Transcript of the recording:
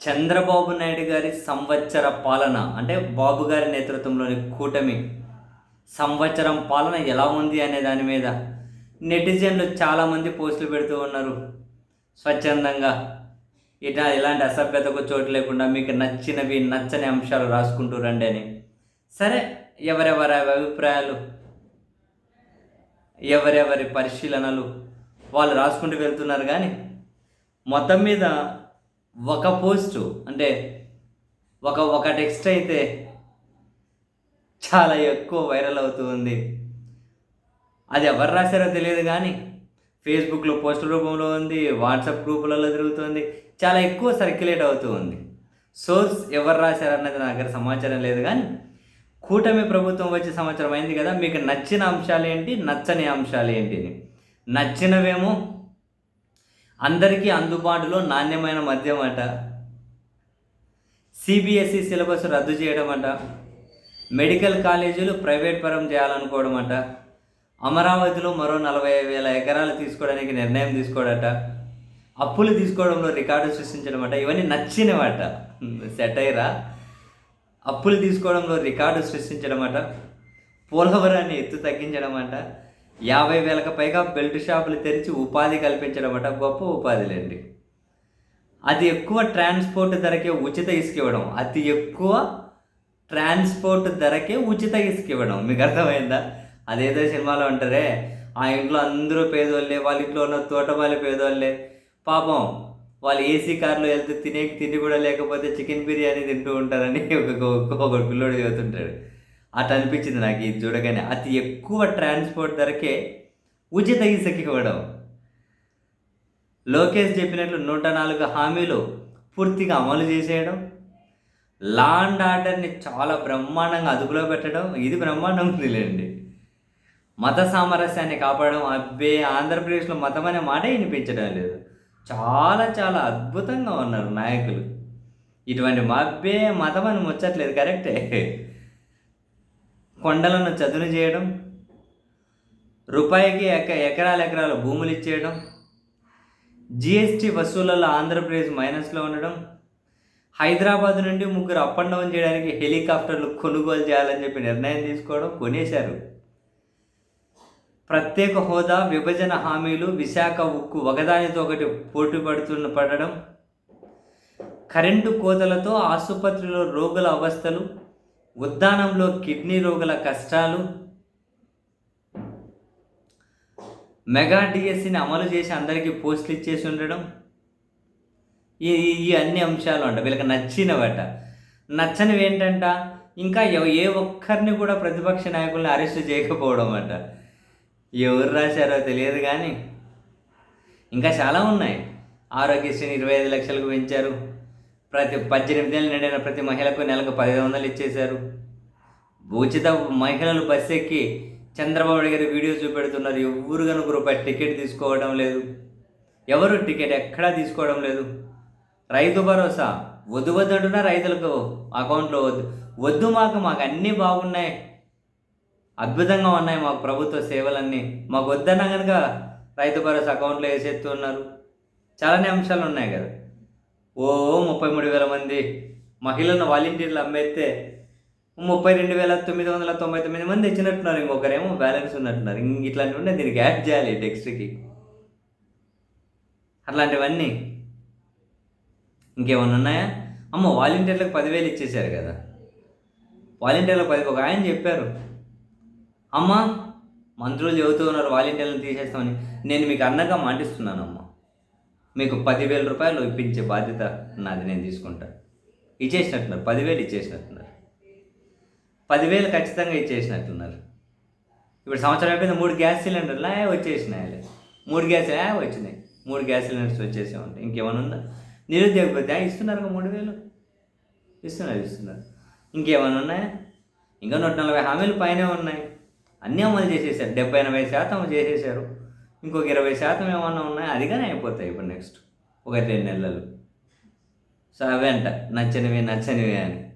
చంద్రబాబు నాయుడు గారి సంవత్సర పాలన అంటే బాబు గారి నేతృత్వంలోని కూటమి సంవత్సరం పాలన ఎలా ఉంది అనే దాని మీద నెటిజన్లు చాలామంది పోస్టులు పెడుతూ ఉన్నారు. స్వచ్ఛందంగా ఇట ఎలాంటి అసభ్యతకు చోటు లేకుండా మీకు నచ్చినవి నచ్చని అంశాలు రాసుకుంటూ రండి అని. సరే ఎవరెవరి అభిప్రాయాలు ఎవరెవరి పరిశీలనలు వాళ్ళు రాసుకుంటూ వెళ్తున్నారు కానీ మొత్తం మీద ఒక పోస్టు అంటే ఒక ఒక టెక్స్ట్ అయితే చాలా ఎక్కువ వైరల్ అవుతూ ఉంది. అది ఎవరు రాశారో తెలియదు కానీ ఫేస్బుక్లో పోస్ట్ రూపంలో ఉంది వాట్సాప్ గ్రూపులలో తిరుగుతుంది చాలా ఎక్కువ సర్క్యులేట్ అవుతూ ఉంది. సోర్స్ ఎవరు రాశారన్నది నా దగ్గర సమాచారం లేదు కానీ కూటమి ప్రభుత్వం వచ్చే సంవత్సరం అయింది కదా మీకు నచ్చిన అంశాలు ఏంటి నచ్చని అంశాలు ఏంటి నచ్చినవేమో అందరికీ అందుబాటులో నాణ్యమైన మద్యం అట. సిబిఎస్ఈ సిలబస్ రద్దు చేయడం అట. మెడికల్ కాలేజీలు ప్రైవేట్ పరం చేయాలనుకోవడం అట. అమరావతిలో మరో నలభై వేల ఎకరాలు తీసుకోవడానికి నిర్ణయం తీసుకోవడట అప్పులు తీసుకోవడంలో రికార్డు సృష్టించడం అట. ఇవన్నీ నచ్చినవట. సెటైరా అప్పులు తీసుకోవడంలో రికార్డు సృష్టించడం అట. పోలవరాన్ని ఎత్తు తగ్గించడం అంట. యాభై వేలకు పైగా బెల్ట్ షాపులు తెరిచి ఉపాధి కల్పించడం అట గొప్ప ఉపాధిలేండి అది ఎక్కువ ట్రాన్స్పోర్ట్ ధరకే ఉచిత ఇసుక ఇవ్వడం అతి ఎక్కువ ట్రాన్స్పోర్ట్ ధరకే ఉచిత ఇసుక ఇవ్వడం మీకు అర్థమైందా? అదేదో సినిమాలో అంటారే ఆ ఇంట్లో అందరూ పేదోళ్ళే వాళ్ళ ఇంట్లో ఉన్న తోటమాలి పేదోళ్ళే. పాపం వాళ్ళు ఏసీ కార్లో వెళ్తే తినే తిండి కూడా లేకపోతే చికెన్ బిర్యానీ తింటూ ఉంటారని ఒక ఒక పిల్లోడు చదువుతుంటాడు అట్లా అనిపించింది నాకు ఇది చూడగానే. అతి ఎక్కువ ట్రాన్స్పోర్ట్ ధరకే ఉచిత ఇసుక ఇవ్వడం. లోకేష్ చెప్పినట్లు నూట నాలుగు హామీలు పూర్తిగా అమలు చేసేయడం. లా అండ్ ఆర్డర్ని చాలా బ్రహ్మాండంగా అదుపులో పెట్టడం. ఇది బ్రహ్మాండం ఉందిలేండి. మత సామరస్యాన్ని కాపాడడం. అబ్బే ఆంధ్రప్రదేశ్లో మతం అనే మాట వినిపించడం లేదు. చాలా చాలా అద్భుతంగా ఉన్నారు నాయకులు. ఇటువంటి మబ్బే మతం అని ముచ్చట్లేదు కరెక్టే. కొండలను చదును చేయడం రూపాయికి ఎక ఎకరాల ఎకరాల భూములు ఇచ్చేయడం జిఎస్టీ వసూళ్ళలో ఆంధ్రప్రదేశ్ మైనస్లో ఉండడం హైదరాబాద్ నుండి ముగ్గురు అప్ అండ్ డౌన్ చేయడానికి హెలికాప్టర్లు కొనుగోలు చేయాలని చెప్పి నిర్ణయం తీసుకోవడం కొనేశారు. ప్రత్యేక హోదా విభజన హామీలు విశాఖ ఉక్కు ఒకదానితో ఒకటి పోటీ పడుతున్న పడడం కరెంటు కోతలతో ఆసుపత్రిలో రోగుల అవస్థలు ఉద్దానంలో కిడ్నీ రోగుల కష్టాలు మెగా డిఎస్సిని అమలు చేసి అందరికీ పోస్టులు ఇచ్చేసి ఉండడం ఈ ఈ అన్ని అంశాలు అంట వీళ్ళకి నచ్చినవట. నచ్చనివి ఏంటంట ఇంకా ఏ ఒక్కరిని కూడా ప్రతిపక్ష నాయకుల్ని అరెస్ట్ చేయకపోవడం అంట. ఎవరు రాశారో తెలియదు కానీ ఇంకా చాలా ఉన్నాయి. ఆరోగ్యశ్రీని ఇరవై ఐదు లక్షలకు పెంచారు. ప్రతి పద్దెనిమిది ఏళ్ళు నిండిన ప్రతి మహిళకు నెలకు పదిహేను వందలు ఇచ్చేశారు. ఉచిత మహిళలు బస్సు ఎక్కి చంద్రబాబు గారి వీడియో చూపెడుతున్నారు. ఎవరు కనుక రూపాయి టికెట్ తీసుకోవడం లేదు. ఎవరు టికెట్ ఎక్కడా తీసుకోవడం లేదు. రైతు భరోసా. వద్దు వద్దంటున్నా రైతులకు అకౌంట్లో వద్దు. వద్దు మాకు మాకు అన్నీ బాగున్నాయి. అద్భుతంగా ఉన్నాయి మాకు ప్రభుత్వ సేవలన్నీ. మాకు వద్దన్నా కనుక రైతు భరోసా అకౌంట్లో వేసేస్తున్నారు. చాలానే అంశాలు ఉన్నాయి కదా. ఓ ముప్పై మూడు వేల మంది మహిళలను వాలంటీర్లు అమ్మేస్తే ముప్పై రెండు వేల తొమ్మిది వందల తొంభై తొమ్మిది మంది ఇచ్చినట్టున్నారు ఇంకొకరేమో బ్యాలెన్స్ ఉన్నట్టున్నారు. ఇంక ఇట్లాంటివి ఉంటే దీనికి యాడ్ చేయాలి టెక్స్ట్కి అట్లాంటివన్నీ ఇంకేమన్నా ఉన్నాయా? అమ్మ వాలంటీర్లకు పదివేలు ఇచ్చేశారు కదా. వాలంటీర్లకు పది ఒక ఆయన చెప్పారు. అమ్మ మంత్రులు చెబుతూ ఉన్నారు వాలంటీర్లను తీసేస్తామని. నేను మీకు అన్నగా మాటిస్తున్నాను అమ్మ మీకు పదివేల రూపాయలు ఇప్పించే బాధ్యత నాది నేను తీసుకుంటా. ఇచ్చేసినట్టున్నారు. పదివేలు ఇచ్చేసినట్టున్నారు. పదివేలు ఖచ్చితంగా ఇచ్చేసినట్టున్నారు. ఇప్పుడు సంవత్సరం అయిపోయింది మూడు గ్యాస్ సిలిండర్లు వచ్చేసినాయి మూడు గ్యాస్ వచ్చినాయి. మూడు గ్యాస్ సిలిండర్స్ వచ్చేసే ఉంటాయి ఇంకేమైనా ఉందా? నిరుద్యోగ ఇస్తున్నారు మూడు వేలు? ఇస్తున్నారు ఇస్తున్నారు. ఇంకేమైనా ఉన్నాయా? ఇంకా నూట నలభై హామీలు పైనే ఉన్నాయి. అన్నీ అమలు చేసేసారు. డెబ్బై ఎనభై శాతం చేసేసారు. ఇంకొక ఇరవై శాతం ఏమన్నా ఉన్నాయి? కానీ అయిపోతాయి ఇప్పుడు నెక్స్ట్ ఒక రెండు నెలలు. సో అవే అంట. నచ్చనివి నచ్చనివి అని.